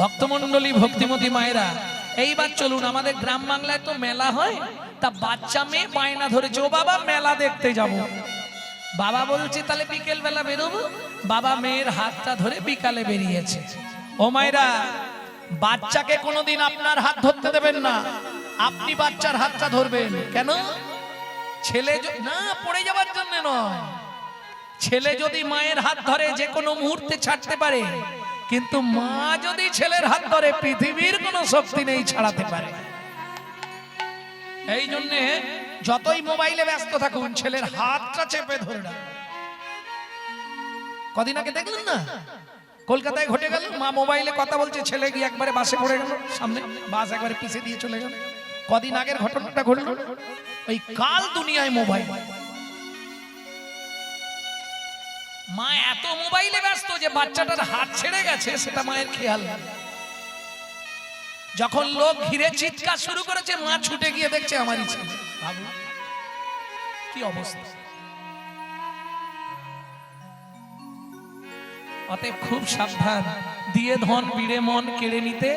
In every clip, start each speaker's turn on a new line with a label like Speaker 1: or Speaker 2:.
Speaker 1: ভক্তমণ্ডলী, ভক্তিমতী মায়েরা, এইবার চলুন, আমাদের গ্রাম বাংলায় তো মেলা হয়, তা বাচ্চা মেয়ে বায়না ধরেছে, ও বাবা মেলা দেখতে যাব। বাবা বলছে, তাহলে বিকেল বেলা বেরোবো? বাবা মেয়ের হাতটা ধরে বিকালে বেরিয়েছে। ও মায়েরা, বাচ্চাকে কোনোদিন আপনার হাত ধরতে দেবেন না, আপনি বাচ্চার হাতটা ধরবেন। কেন? ছেলে না, পড়ে যাওয়ার জন্য নয়। ছেলে যদি মায়ের হাত ধরে যে কোনো মুহূর্তে ছাড়তে পারে কিন্তু মা যদি ছেলের হাত ধরে পৃথিবীর কোনো শক্তি নেই ছাড়াতে পারে। এই জন্যে যতই মোবাইলে ব্যস্ত থাকুন, ছেলের হাতটা চেপে ধরে রাখুন। কদিন আগে দেখলেন না? কলকাতায় ঘটে গেল, মা মোবাইলে কথা বলছে, ছেলে গিয়ে একবারে বাসে পড়ে গেল, সামনে বাস একবারে পিছে দিয়ে চলে গেল। কদিন আগের ঘটনাটা ঘটল, ওই কাল দুনিয়ায় মোবাইল। মা এত মোবাইলে ব্যস্ত যে বাচ্চাটার হাত ছেড়ে গেছে সেটা মায়ের খেয়াল। যখন লোক ঘিরে চিৎকার শুরু করেছে মা ছুটে গিয়ে দেখছে আমারই ছেলে কি অবস্থা? অতএব খুব সাবধান। দিয়ে ধন বিড়ে মন কেড়ে নিতে।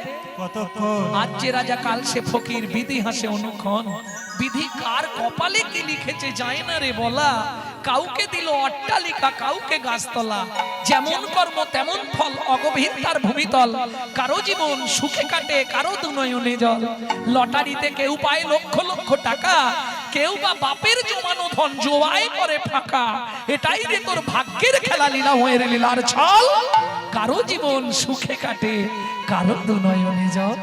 Speaker 1: আজ যে রাজা কাল সে ফকির বিধি হাসে অনুক্ষণ। বিধি কার কপালে কি লিখেছে যায় না রে বলা। কাউকে দিল অট্টালিকা, কাউকে গাছতলা। যেমন কর্ম, তেমন ফল, অগভীর তার ভূমিতল। কারও জীবন সুখে কাটে, কারও দুনয়নে জল। লটারিতে কেউ পায় লক্ষ লক্ষ টাকা। কেউ বা বাপের জমানো ধন জোয়ায় করে ফাঁকা। এটাই রে তোর ভাগ্যের খেলা লীলা হয়ে রে লীলার ছল। কারও জীবন সুখে কাটে, কারও দুনয়নে জল।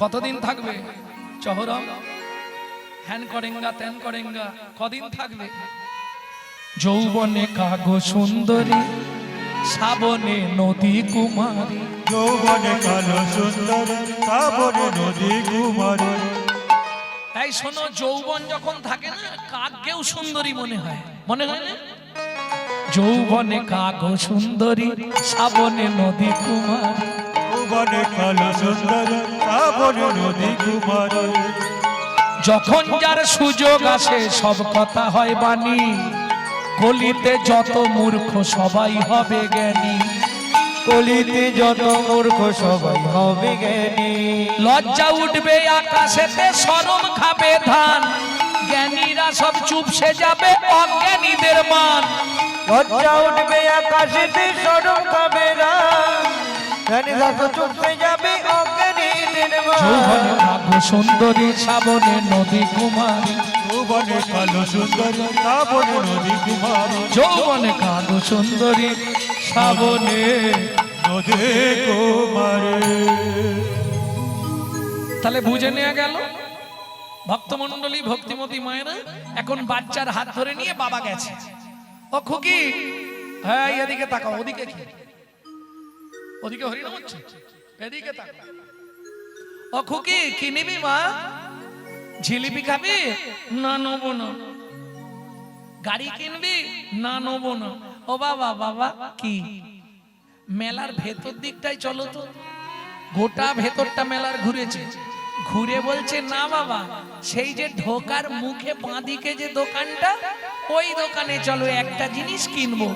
Speaker 1: কতদিন থাকবে? চহরম? হ্যান করেঙ্গা ত্যান করেঙ্গা কদিন থাকবে? যৌবনে কাগো সুন্দরী শ্রাবণে নদী কুমারী।
Speaker 2: যৌবনে কালো সুন্দর শ্রাবণে নদী কুমার।
Speaker 1: এই শোনো যৌবন যখন থাকে না কাককেও সুন্দরী মনে হয়। মনে হয় না? যৌবনে কাগো সুন্দরী শ্রাবণে নদী কুমারী।
Speaker 2: কালো সুন্দর নদী কুমার।
Speaker 1: যখন যার সুযোগ আসে সব কথা হয় বাণী। কলিতে যত মূর্খ সবাই হবে জ্ঞানী।
Speaker 3: কলিতে যত মূর্খ সবাই হবে জ্ঞানী।
Speaker 1: লজ্জা উঠবে আকাশেতে সরম খাবে ধান। জ্ঞানীরা সব চুপসে যাবে অজ্ঞানীদের মান।
Speaker 3: লজ্জা উঠবে আকাশেতে সরম খাবে না
Speaker 1: যৌবনে সুন্দরী শ্রাবণে নদী কুমারী।
Speaker 2: যৌবনে কালো সুন্দর শ্রাবণে নদী কুমার।
Speaker 1: যৌবনে কাগো সুন্দরী শ্রাবণে
Speaker 2: নদী কুমার।
Speaker 1: তাহলে বুঝে নেওয়া গেল? ভক্তমন্ডলী ভক্তিমতী মায়েরা এখন বাচ্চার হাত ধরে নিয়ে বাবা গেছে। ও খুকি হ্যাঁ এদিকে তাকাও ওদিকে কি? ওদিকে হরিনাম হচ্ছে? এদিকে ও খুকি কি নিবি মা? জিলিপি খাবি? না নেব না। গাড়ি কিনবি? না নেব না। ও বাবা বাবা, কি? মেলার ভেতর দিকটাই চলো তো। গোটা ভেতরটা মেলার ঘুরেছে। ঘুরে বলছে, না বাবা, সেই যে ঢোকার মুখে বাঁদিকে যে দোকানটা, ওই দোকানে চলো, একটা জিনিস কিনবো।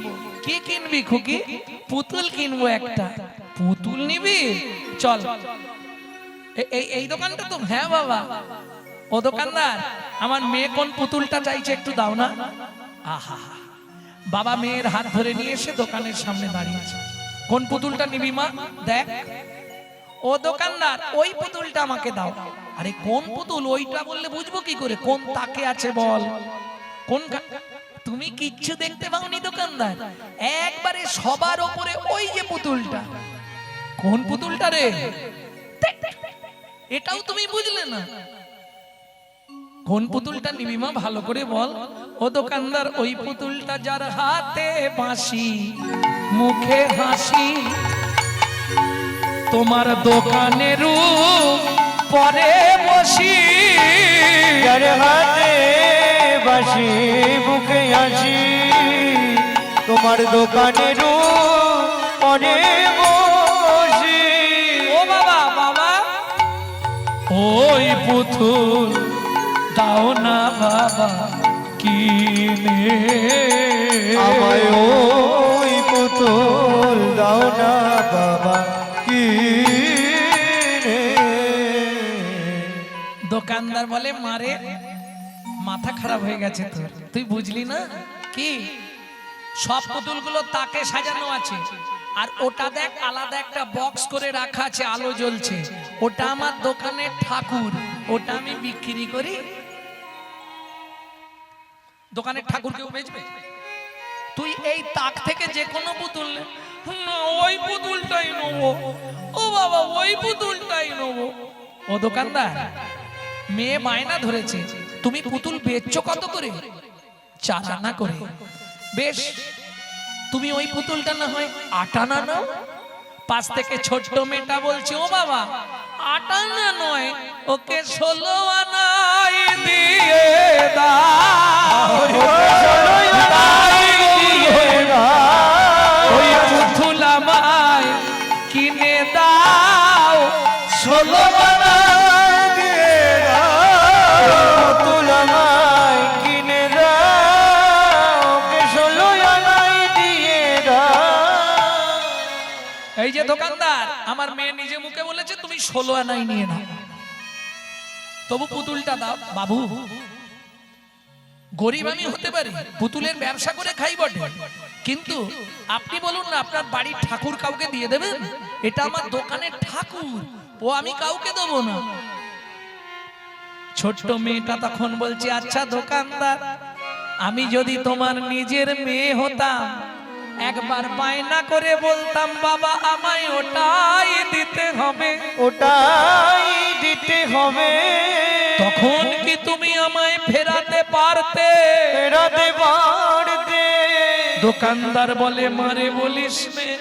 Speaker 1: কি কিনবি খুকি? পুতুল কিনবো একটা। পুতুল নিবি? চল। এই এই দোকানটা তো হ্যাঁ বাবা। ও দোকানদার, আমার মেয়ে কোন পুতুলটা চাইছে একটু দাও না। আহা। বাবা মেয়ের হাত ধরে নিয়ে এসে দোকানের সামনে দাঁড়িয়েছে। কোন পুতুলটা নিবি মা? দেখ। ও দোকানদার, ওই পুতুলটা আমাকে দাও। আরে কোন পুতুল? ওইটা বললে বুঝব কি করে? কোন তাকে আছে বল। কোন তুমি কিচ্ছু দেখতে পাওনি দোকানদার। একবারে সবার ওপরে ওই যে পুতুলটা। কোন পুতুলটা রে? এটাও তুমি বুঝলে না। কোন পুতুলটা নিবি মা, ভালো করে বল। ও দোকানদার, ওই পুতুলটা যার হাতে বাঁশি, মুখে হাসি। তোমার দোকানের পরে বসি।
Speaker 3: যার হাতে বাসি মুখে আসি তোমার দোকানের পরে বসি।
Speaker 1: ও বাবা বাবা। ওই পুতুল দাও না বাবা কিনে।
Speaker 3: আমায় ওই পুতুল দাও না বাবা কি
Speaker 1: দোকানদার বলে মারে মাথা খারাপ হয়ে গেছে তোর। তুই বুঝলি না? কি? সব পুতুলগুলো তাকে সাজানো আছে। আর ওটা দেখ, আলাদা একটা বক্স করে রাখা আছে, আলো জ্বলছে। ওটা আমার দোকানের ঠাকুর। ওটা আমি বিক্রি করি। দোকানের ঠাকুর কেউ বেচবে? তুই এই তাক থেকে যে কোনো পুতুল ওই পুতুলটাই নেব। ও বাবা, ওই পুতুলটাই নেব। ও দোকানদার, মেয়ে মায়না ধরেছে। তুমি পুতুল বেচছো কত করে? চার আনা করে। বেশ, তুমি ওই পুতুলটা না হয় আট আনা নাও? পাশ থেকে ছোট্ট মেয়েটা বলছে, ও বাবা, আট আনা নয়, ওকে ষোলো আনাই দিয়ে দাও। ষোলো
Speaker 3: আনাই
Speaker 1: নিয়ে নাও। তবু পুতুলটা দাও। বাবু, গরিব আমি হতে পারি, পুতুলের ব্যবসা করে খাই বটে। কিন্তু আপনি বলুন না, আপনার বাড়ির ঠাকুর কাউকে দিয়ে দেবেন? এটা আমার দোকানের ঠাকুর, ও আমি কাউকে দেবো না। ছোট্ট মেয়েটা তখন বলছে আচ্ছা দোকানদার, আমি যদি তোমার নিজের মেয়ে হতাম একবার বায়না করে বলতাম বাবা আমায় ওটাই দিতে হবে।
Speaker 3: ওটাই দিতে হবে।
Speaker 1: তখন কি তুমি আমায় ফেরাতে পারতে?
Speaker 3: ফেরাতে পারতে।
Speaker 1: দোকানদার বলে মারে বলিস মে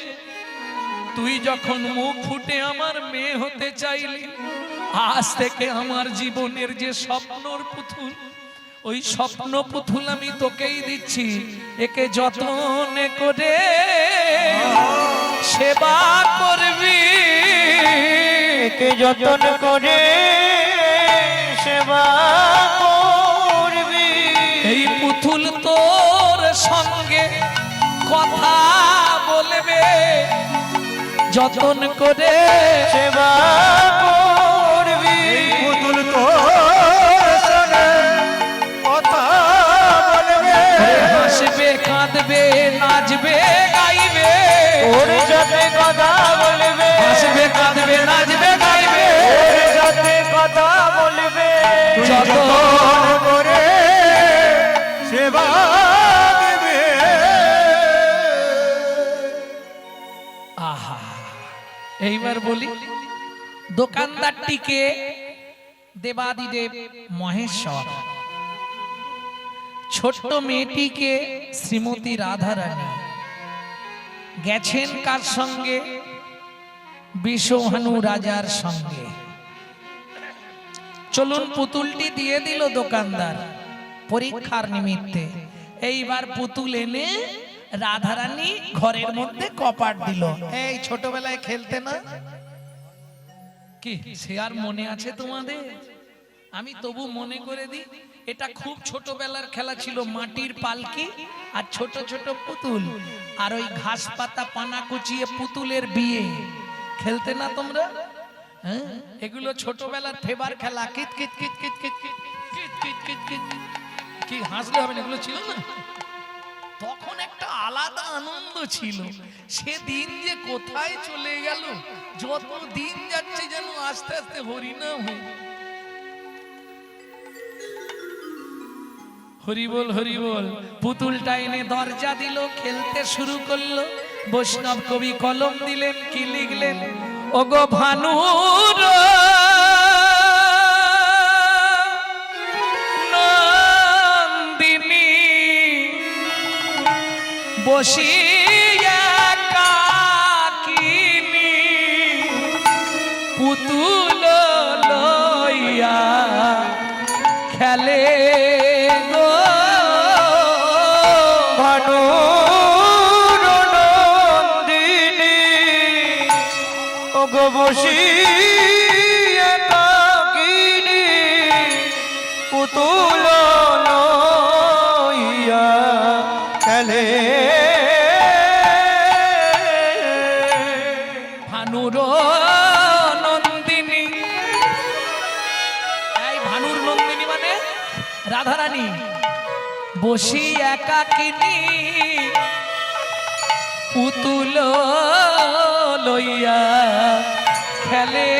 Speaker 1: তুই যখন মুখ ফুটে আমার মেয়ে হতে চাইলি আজ থেকে আমার জীবনের যে স্বপ্নর পুতুল ওই স্বপ্ন পুতুল আমি তোকেই দিচ্ছি। একে যত্ন করে সেবা করবি।
Speaker 3: একে যতন করে সেবা করবি।
Speaker 1: এই পুতুল তোর সঙ্গে কথা বলবে। যতন করে
Speaker 3: সেবা করবি।
Speaker 2: পুতুল তো
Speaker 1: নাচবে গাইবে।
Speaker 3: ওর সাথে কথা বলবে।
Speaker 1: হাসবে কাঁদবে নাচবে গাইবে।
Speaker 3: ওর সাথে কথা বলবে।
Speaker 1: যত
Speaker 2: যতন করে সেবা দেবে।
Speaker 1: আহা। এইবার বলি দোকানদারটিকে দেবাদিদেব মহেশ্বর। ছোট্ট মেয়েটিকে শ্রীমতী রাধারানী। গেছেন কার সঙ্গে? বিশ্বহানু রাজার সঙ্গে। চলুন পুতুলটি দিয়ে দিল দোকানদার পরীক্ষার নিমিত্তে। এইবার পুতুল এনে রাধারানী ঘরের মধ্যে কপাট দিল। এই ছোটবেলায় খেলতে না? কি, সে আর মনে আছে তোমাদের? আমি তবু মনে করে দিই এটা খুব ছোটবেলার খেলা ছিল মাটির পালকি আর ছোট ছোট পুতুল আর ওই ঘাস পাতা পানা কুচিয়ে পুতুলের বিয়ে খেলতে না তোমরা হ্যাঁ এগুলো ছোটবেলার ফেবার খেলা কিত কিত কিত কিত কিত কিত কিত কিত কিত কি হাসলে হবে এগুলো ছিল না তখন একটা আলাদা আনন্দ ছিল সে দিন যে কোথায় চলে গেল যত দিন যাচ্ছে যেন আস্তে আস্তে হরিনাম হয়ে হরিবল হরিবল পুতুলটা এনে দরজা দিল, খেলতে শুরু করল। বৈষ্ণব কবি কলম দিলেন, কি লিখলেন? ওগো ভানুর নন্দিনী বসিয়া
Speaker 3: বসি একাকিনী পুতুল লইয়া খেলে।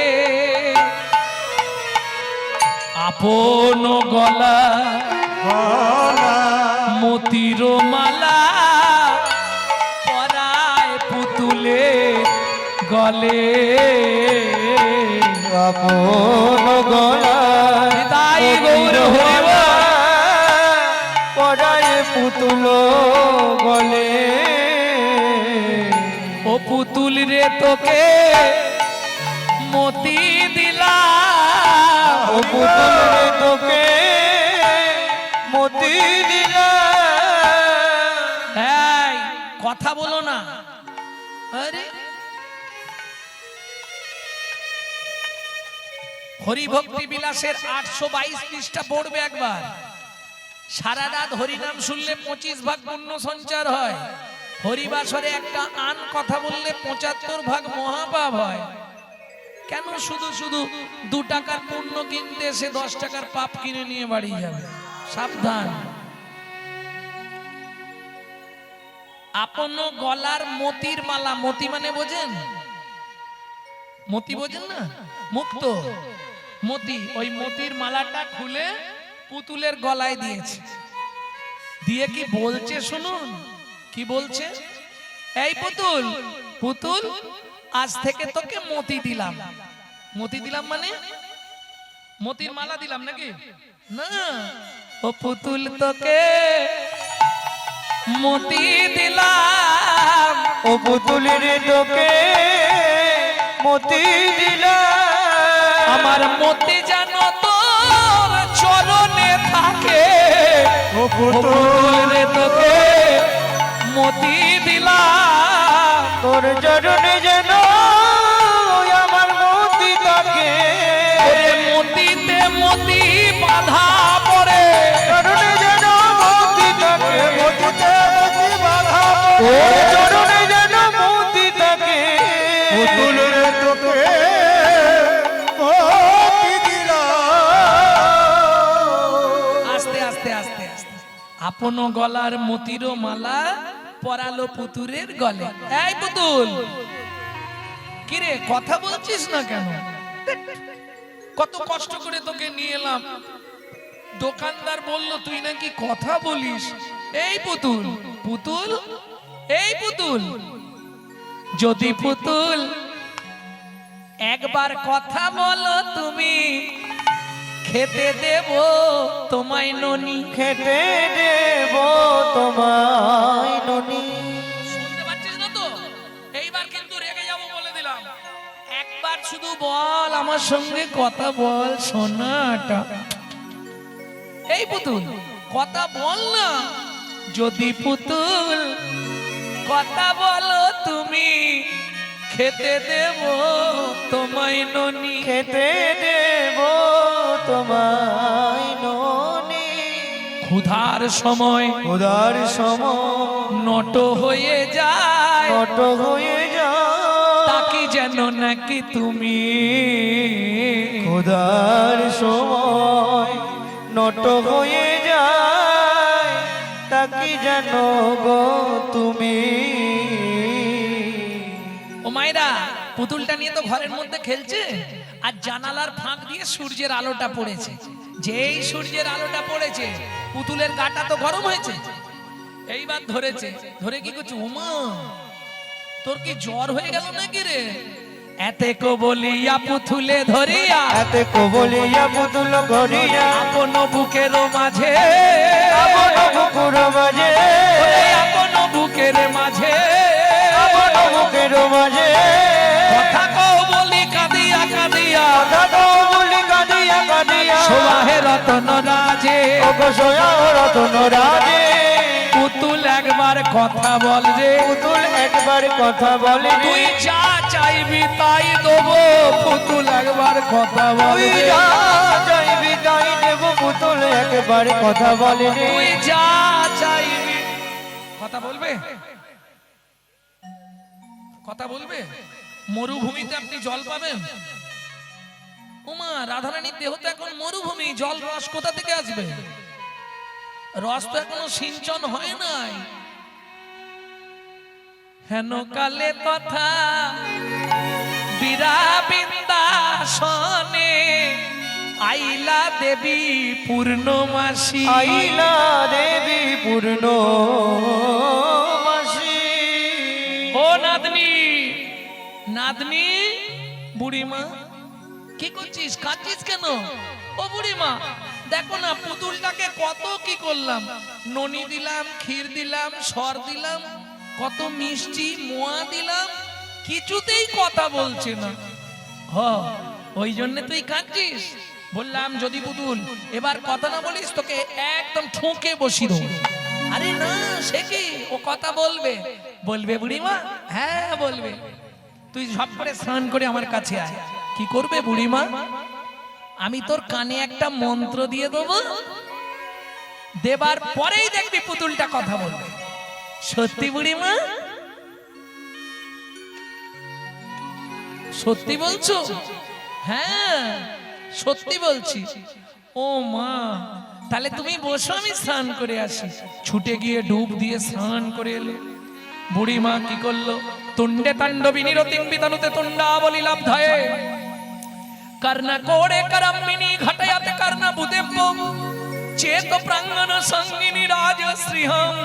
Speaker 1: আপন গলা মতির মালা পরায় পুতুলে গলে।
Speaker 3: আপন গলা
Speaker 1: তাই গৌর
Speaker 3: পুতুল বলে
Speaker 1: ও পুতুল রে তোকে মতি দিলা
Speaker 3: ও পুতুল রে তোকে মতি দিলা
Speaker 1: হ্যাঁ কথা বলো না। আরে। হরিভক্তি বিলাসের আটশো বাইশ পৃষ্ঠা পড়বে একবার। সারা রাত হরিনাম শুনলে পঁচিশ ভাগ পুণ্য সঞ্চার হয়। হরিবাসরে একটা আন কথা বললে পঁচাত্তর ভাগ মহাপাপ হয়। কেন শুধু শুধু দু টাকার পুণ্য কিনতে সে দশ টাকার পাপ কিনে নিয়ে বাড়ি যাবে? সাবধান। আপন গলার মতির মালা, মতি মানে বোঝেন? মতি বোঝেন না? মুক্ত। মতি, ওই মতির মালাটা খুলে পুতুলের গলায় দিয়েছে। দিয়ে কি বলছে শুনুন? কি বলছে? এই পুতুল পুতুল, আজ থেকে তোকে মতি দিলাম। মতি দিলাম মানে? মতির মালা দিলাম নাকি? না, ও পুতুল তোকে মতি দিলাম।
Speaker 3: ও পুতুলের তোকে মতি দিলা
Speaker 1: আমার মতি তোর
Speaker 2: ও পুতুল
Speaker 1: তোকে মতি দিলাম।
Speaker 3: তোর চরণে যেন আমার মতি
Speaker 1: ওরে মতিতে মতি বাধা পড়ে।
Speaker 3: চরণে যেন মতি থাকে
Speaker 2: মতিতে মতি বাধা
Speaker 1: আপন গলার মতিরও মালা, পরালো পুতুরের গলে। এই পুতুল! কিরে, কথা বলছিস না কেন? কত কষ্ট করে তোকে নিয়ে এলাম। দোকানদার বলল, তুই নাকি কথা বলিস? এই পুতুল পুতুল, এই পুতুল। যদি পুতুল, একবার কথা বলো তুমি। খেতে দেব তোমায় ননি।
Speaker 3: খেতে দেব তোমায় ননি।
Speaker 1: শুনতে পাচ্ছিস না তো? এইবার কিন্তু রেগে যাব বলে দিলাম। একবার শুধু বল আমার সঙ্গে কথা বল সোনাটা। এই পুতুল কথা বল না। যদি পুতুল কথা বলো তুমি। খেতে দেব তোমায় ননি।
Speaker 3: খেতে দেব তোমায় ননি।
Speaker 1: ক্ষুধার সময়
Speaker 3: উদার সময়
Speaker 1: নট হয়ে যায়।
Speaker 3: নট হয়ে যাও
Speaker 1: তাকে যেন নাকি তুমি
Speaker 3: উদার সময় নট হয়ে যায়। তাকে যেন গো তুমি
Speaker 1: পুতুলটা নিয়ে তো ঘরের মধ্যে খেলছে? আর জানালার ফাঁক দিয়ে সূর্যের আলোটা পড়েছে। যেই সূর্যের আলোটা পড়েছে পুতুলের গাটা তো গরম হয়েছে। এইবার ধরেছে। ধরে কি করছে? উমা তোর কি জ্বর হয়ে গেল নাকি রে? এতে কো বলিয়া পুতুলে ধরিয়া।
Speaker 3: এতে কো বলিয়া পুতুল করিয়া
Speaker 1: আপন বুকের মাঝে।
Speaker 3: আপন বুকুর মাঝে।
Speaker 1: আপন বুকের মাঝে।
Speaker 3: আপন বুকের মাঝে।
Speaker 1: রতন রাজে।
Speaker 3: রতন রাজে।
Speaker 1: পুতুল একবার কথা বল রে।
Speaker 3: পুতুল একবার কথা বলে
Speaker 1: তুই যা চাইবি তাই দেবো। পুতুল একবার কথা বল
Speaker 3: তুই যা চাইবি তাই দেব। পুতুল একবার কথা বলে
Speaker 1: তুই যা চাইবি। কথা বলবে? কথা বলবে? মরুভূমিতে আপনি জল পাবেন? উমা রাধারানীর দেহ তো এখন মরুভূমি জল রস কোথা থেকে আসবে? রস তো এখনও সিঞ্চন হয় নাই। হেন কালে তথা বীরা বৃন্দাসনে আইলা দেবী পূর্ণমাসী।
Speaker 3: আইলা দেবী পূর্ণ
Speaker 1: ও নাতনি নাতনি বুড়িমা। করছিস কাঁদছিস কেন? ও বুড়িমা, দেখো না, পুতুলটাকে কত কি করলাম? ননি দিলাম, ক্ষীর দিলাম সর দিলাম, কত মিষ্টি মোয়া দিলাম, কিছুতেই কথা বলছে না। হ, ওই জন্য তুই কাঁদছিস? বললাম, যদি পুতুল, এবার কথা না বলিস, তোকে একদম ঠুকে বসি আরে না, সে কি? ও কথা বলবে। বলবে বুড়িমা? হ্যাঁ বলবে। তুই সব করে স্নান করে আমার কাছে আয়। কি করবে বুড়িমা? আমি তোর কানে একটা মন্ত্র দিয়ে দেবো। দেবার পরেই দেখবি পুতুলটা কথা বলবে। সত্যি বুড়িমা? সত্যি বলছো? হ্যাঁ সত্যি বলছি। ও মা, তাহলে তুমি বসো, আমি স্নান করে আসি। ছুটে গিয়ে ডুব দিয়ে স্নান করে এলো। বুড়ি মা কি করল? তুন্ডে তাণ্ডবিনী রতিং বিতানুতে তুন্ডা বলি লাভ ধয়ে। কর্ণ কোড়ে করম্মিনী ঘটয়াতে কর্ণ বুদেব্য চেত প্রাঙ্গন সঙ্গিনী রাজ শ্রীহম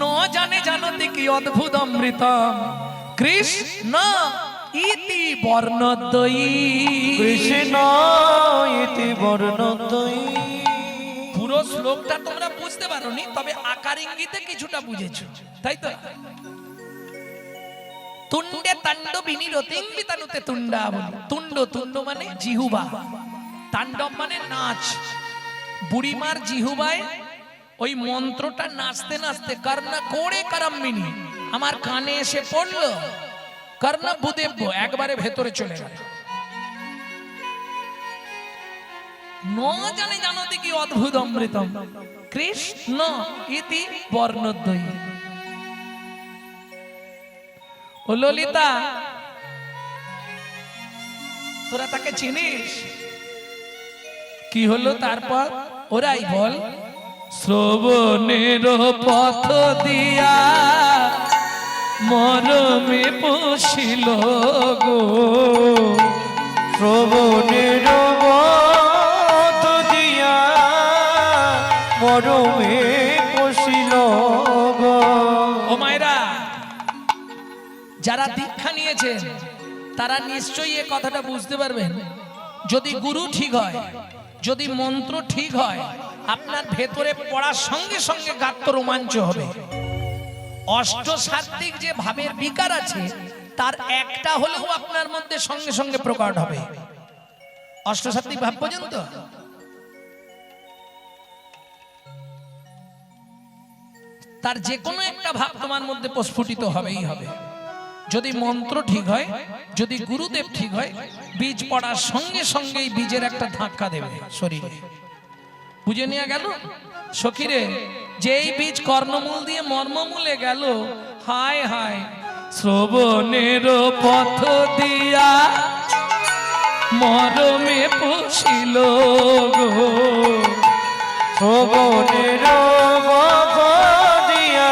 Speaker 1: ন জানে জানতি কি অদ্ভুত অমৃতম। কৃষ্ণ ইতি বর্ণদ্বয়ী।
Speaker 3: কৃষ্ণ ইতি বর্ণতই
Speaker 1: পুরো শ্লোকটা তোমরা বুঝতে পারোনি তবে আকার ইঙ্গিতে কিছুটা বুঝেছ। তাই তো মানে জিহুবা তাণ্ডব মানে নাচ বুড়িমার জিহুবায় ওই মন্ত্রটা নাচতে নাচতে কর্ণা আমার কানে এসে পড়ল কর্ণা বুদেব্য একবারে ভেতরে চলে গেল ন জানে জানতে কি অদ্ভুত অমৃতম কৃষ্ণ ইতি বর্ণদ্বয়ী ও ললিতা। তোরা তাকে চিনিস? কি হলো তারপর? ওরাই বল। শ্রবণের পথ দিয়া মরমে পশিল গো।
Speaker 3: শ্রবণের বধ দিয়া মরমে
Speaker 1: দীক্ষা তারা নিশ্চয়ই এ কথাটা বুঝতে পারবেন যদি গুরু ঠিক হয়, যদি মন্ত্র ঠিক হয়, আপনার ভেতরে পড়ার সঙ্গে সঙ্গে গাত্র রোমাঞ্চ হবে। অষ্ট সাত্বিক যে ভাবের বিকার আছে, তার একটা হলেও আপনার মধ্যে সঙ্গে সঙ্গে প্রকট হবে। অষ্ট সাত্বিক ভাব পর্যন্ত? তার যে কোনো একটা ভাব তোমার মধ্যে প্রস্ফুটিত হবেই হবে। যদি মন্ত্র ঠিক হয় যদি গুরুদেব ঠিক হয় বীজ পড়ার সঙ্গে সঙ্গেই বীজের একটা ধাক্কা দেবে শরীরে। বুঝে নেওয়া গেল? সখিরে যেই বীজ কর্ণমূল দিয়ে মর্মমূলে গেল হায় হায় শ্রবণের পথ দিয়া মরমে পশিল গো।
Speaker 3: শ্রবণের দিয়া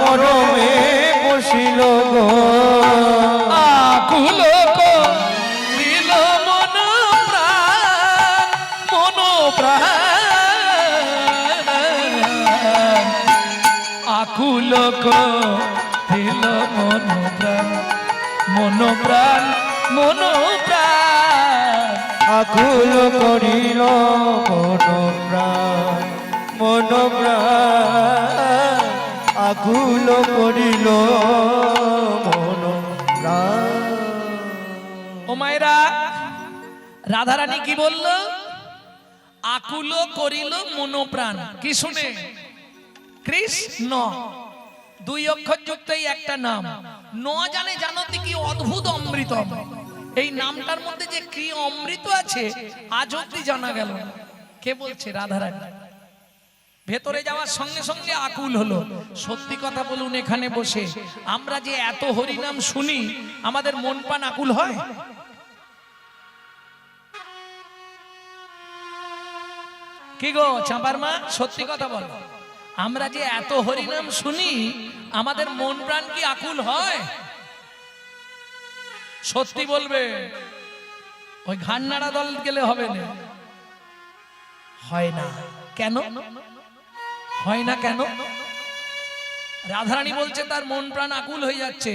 Speaker 3: মরমে পশিল গো।
Speaker 1: আকুল দিল মন প্রাণ মন প্রাণ আকুল দিল মন প্রাণ মন প্রাণ মন প্রাণ
Speaker 3: আকুল করিল মন প্রাণ মন প্রাণ আকুল করিল
Speaker 1: ও মায়েরা, রাধারানী কি বলল? আকুল করিল মনোপ্রাণ। কি শুনে? কৃষ্ণ। দুই অক্ষর যুক্ত একটা নাম। ন জানে জানতে কি অদ্ভুত অমৃত এই নামটার মধ্যে যে কি অমৃত আছে, আজ অব্দি জানা গেল কে বলছে? রাধারানী। ভেতরে যাওয়ার সঙ্গে সঙ্গে আকুল হলো। সত্যি কথা বলুন এখানে বসে। আমরা যে এত হরিনাম শুনি আমাদের মন পান আকুল হয়? কি গো চাঁপার মা? সত্যি কথা বল। আমরা যে এত হরিনাম শুনি আমাদের মন প্রাণ কি আকুল হয়? সত্যি বলবে। ওই ঘান্নাড়া দল গেলে হবে না। হয় না। কেন? হয় না কেন? রাধারানী বলছে, তার মন প্রাণ আকুল হয়ে যাচ্ছে।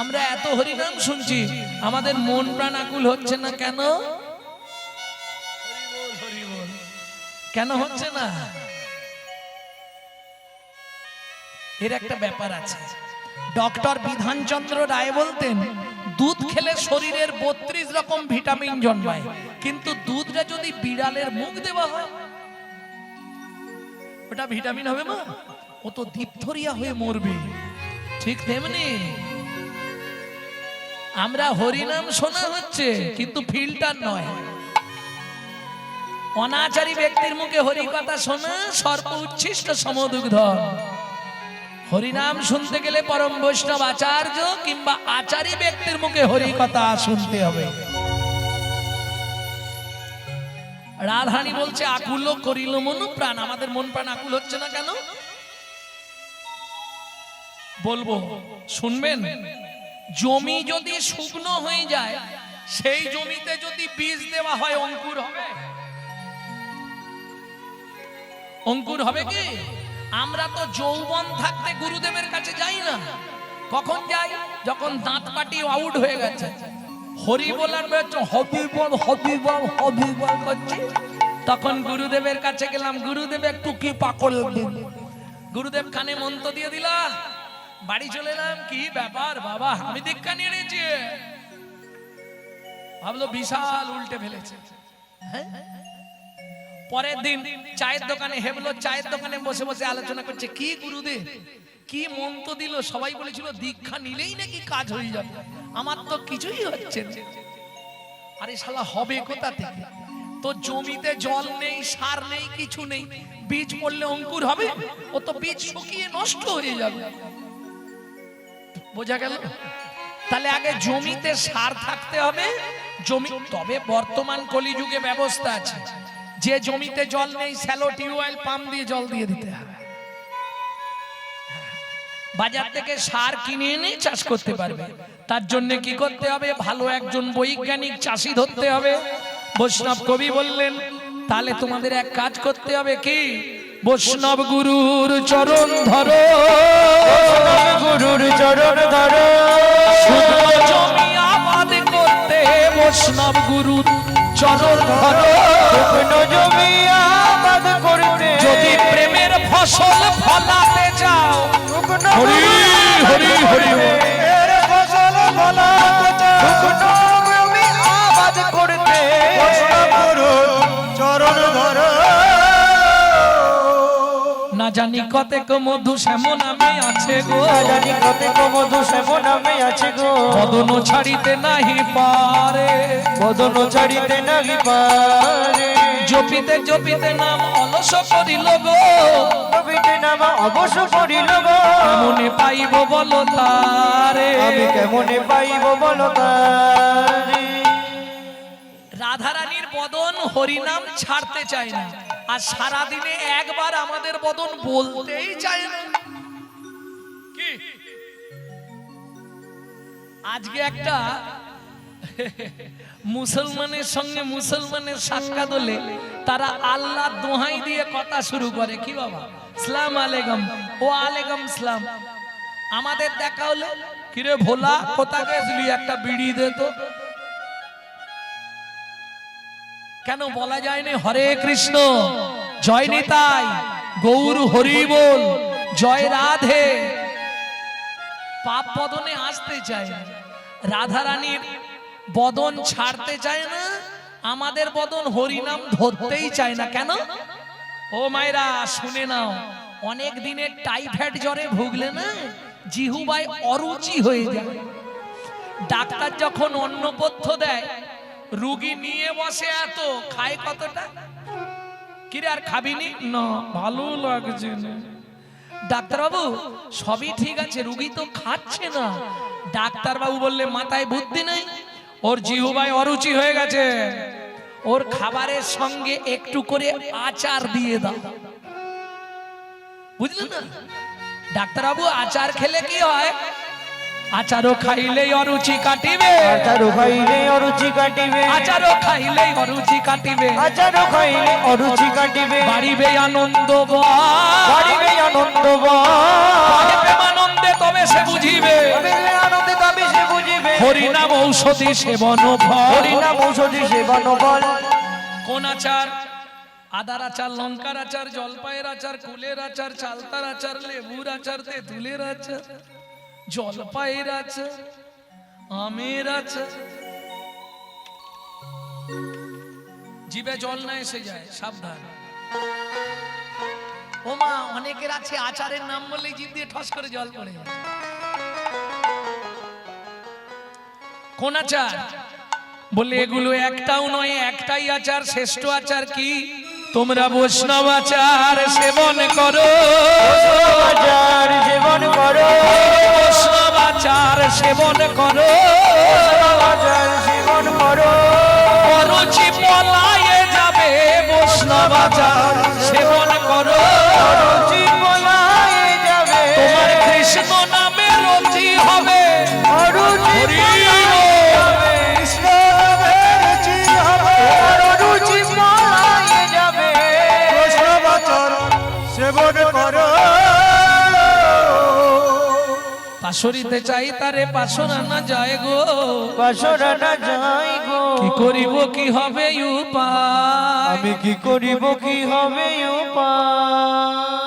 Speaker 1: আমরা এত হরিনাম শুনছি, আমাদের মন প্রাণ আকুল হচ্ছে না কেন? কেন হচ্ছে না? এর একটা ব্যাপার আছে। ডক্টর বিধানচন্দ্র রায় বলতেন, দুধ খেলে শরীরের বত্রিশ রকম ভিটামিন জন্মায়, কিন্তু দুধটা যদি বিড়ালের মুখ দেওয়া হয় ওটা ভিটামিন হবে মা। ও তো দীপথরিয়া হয়ে মরবে। ঠিক তেমনি আমরা হরিনাম শোনা হচ্ছে কিন্তু ফিল্টার নয়। অনাচারী ব্যক্তির মুখে হরি কথা শোনা সর্ব উচ্ছিষ্ট সমদুগ্ধ। হরিনাম শুনতে গেলে পরম বৈষ্ণব আচার্য কিংবা আচারী ব্যক্তির মুখে হরি কথা শুনতে হবে। রাধারানী বলছে, আকুল করিল মন প্রাণ। আমাদের মন প্রাণ আকুল হচ্ছে না কেন? বলব, শুনবেন? জমি যদি শুকনো হয়ে যায়, সেই জমিতে যদি বীজ দেওয়া হয়, অঙ্কুর হবে? অঙ্কুর হবে কি? আমরা তো যৌবন থাকতে গুরুদেবের কাছে যাই না। কখন যাই? যখন দাঁত পাটি আউট হয়ে গেছে। হরি বলার হবি বল হবি বল হবি বল করছি। তখন গুরুদেবের কাছে গেলাম, গুরুদেব একটু কি পাকল দিন গুরুদেব কানে মন্ত্র দিয়ে দিলা, বাড়ি চলে এলাম, কি ব্যাপার বাবা, আমি দীক্ষা নিয়ে নিয়েছি। ভাবলো বিশাল উল্টে ফেলেছে। হ্যাঁ? পরের দিন চায়ের দোকানে হেবলো, চায়ের দোকানে বসে বসে আলোচনা করছে, কি গুরুদেব? কি মন্ত্র দিল? সবাই বলেছিল, দীক্ষা নিলেই নাকি কাজ হয়ে যাবে। আমার তো কিছুই হচ্ছে। আরে শালা, হবে কোথা থেকে? তো জমিতে জল নেই, সার নেই, কিছু নেই। বীজ পড়লে অঙ্কুর হবে, ও তো বীজ শুকিয়ে নষ্ট হয়ে যাবে। বোঝা গেল? তাহলে আগে জমিতে সার থাকতে হবে। জমি তবে বর্তমান কলিযুগে ব্যবস্থা আছে। যে জমিতে জল নেই, স্যালো টিউবওয়েল পাম্প দিয়ে জল দিয়ে দিতে হবে। বাজার থেকে সার কিনে এনে চাষ করতে পারবে। তার জন্য কি করতে হবে? ভালো একজন বৈজ্ঞানিক চাষি ধরতে হবে। বৈষ্ণব কবি বললেন, তাহলে তোমাদের এক কাজ করতে হবে কি? বৈষ্ণব গুরুর চরণ ধরো।
Speaker 3: গুরুর চরণ ধরো।
Speaker 1: জমি আবাদ করতে বৈষ্ণব গুরুর চরণ ধরো।
Speaker 3: জমি
Speaker 1: ফসল ফলাতে
Speaker 3: শুকনো
Speaker 1: হরি, হরি, হরি।
Speaker 3: এর ফসল ফলাতে জমি আবাদ করতে।
Speaker 2: চরণ ধর।
Speaker 1: না জানি কতেক মধু শ্যামন আমি আছে গো।
Speaker 3: জানি কত মধু সেবন আমি আছে গো।
Speaker 1: বদন ছাড়িতে নাহি পারে।
Speaker 3: বদন ছাড়িতে নাহি পারে।
Speaker 1: জপিতে জপিতে নাম অলস করিল গো।
Speaker 3: নাম অবশ্য পড়িল গো।
Speaker 1: মনে পাইব বল তারে?
Speaker 3: আমি কেমনে পাইব বলো তারে?
Speaker 1: রাধারানীর বদন হরিনাম ছাড়তে চায় না আর সারাদিনে একবার আমাদের বদন বলতেই চায় না। কি? আজকে একটা মুসলমানের সঙ্গে মুসলমানের সাক্ষাৎ হলে তারা আল্লাহ দোহাই দিয়ে কথা শুরু করে। কি বাবা? সালাম আলাইকুম। ও আলাইকুম সালাম। আমাদের দেখা হলে, কিরে ভোলা, কোথা গেছিলি? একটা বিড়ি দে তো। কেন বলা যায়নি? হরে কৃষ্ণ, জয় নিতাই, গৌর হরি বল, জয় রাধে। পাপ বদনে আসতে চায়। রাধারানীর বদন ছাড়তে চায় না, আমাদের বদন হরিনাম ধরতেই চায় না, কেন? ও মায়েরা, শুনে নাও, অনেক দিনের টাইফয়েড জ্বরে ভুগলে না জিহুবাই অরুচি হয়ে যায়। ডাক্তার যখন অন্নপথ্য দেয়, রুগী নিয়ে বসে এত, খায় কতটা? কিরে, আর খাবিনি না, ভালো লাগছে না। ডাক্তারবাবু, সবই ঠিক আছে, রুগী তো খাচ্ছে না। ডাক্তারবাবু বললে, মাথায় বুদ্ধি নেই? ওর জিহুবাই অরুচি হয়ে গেছে। ওর খাবারের সঙ্গে একটু করে আচার দিয়ে দাও। বুঝলেন না? ডাক্তারবাবু আচার খেলে কি হয়? আচারও খাইলেই অরুচি কাটিবে।
Speaker 3: আচারো খাইলে অরুচি কাটিবে।
Speaker 1: আচারও খাইলেই অরুচি কাটিবে।
Speaker 3: আচারো খাইলে অরুচি কাটিবে।
Speaker 1: বাড়িবে আনন্দ
Speaker 3: বাড়িবে আনন্দ
Speaker 1: বাড়িবে আনন্দে তবে সে বুঝিবে। হরিনাম ঔষধি সেবন
Speaker 3: হরিনাম ঔষধি সেবন বল
Speaker 1: কোন আচার? আদার আচার লঙ্কার আচার জলপাইয়ের আচার কুলের আচার চালতার আচার লেবুর আচার তেঁতুলের আচার জলপাইয়ের আচার আমের আচার। জিভে জল না এসে যায় সাবধান। ও মা অনেকের আছে আচারের নাম বললেই জিভ দিয়ে ঠস করে জল পড়ে কোন আচার? বলে এগুলো একটাও নয় একটাই আচার শ্রেষ্ঠ আচার কি? তোমরা বৈষ্ণব আচার সেবন করো।
Speaker 3: আচার সেবন করো।
Speaker 1: বৈষ্ণব আচার সেবন করো।
Speaker 3: আচার সেবন করো।
Speaker 1: অরুচি পলায়ে যাবে বৈষ্ণব আচার সেবন করো।
Speaker 3: রুচি
Speaker 1: পাশরিতে চাই তারে পাশরা না যায় গো।
Speaker 3: পাশরা না যায় গো।
Speaker 1: কি করিব কি হবে উপায়?
Speaker 3: আমি কি করিব কি হবে উপায়?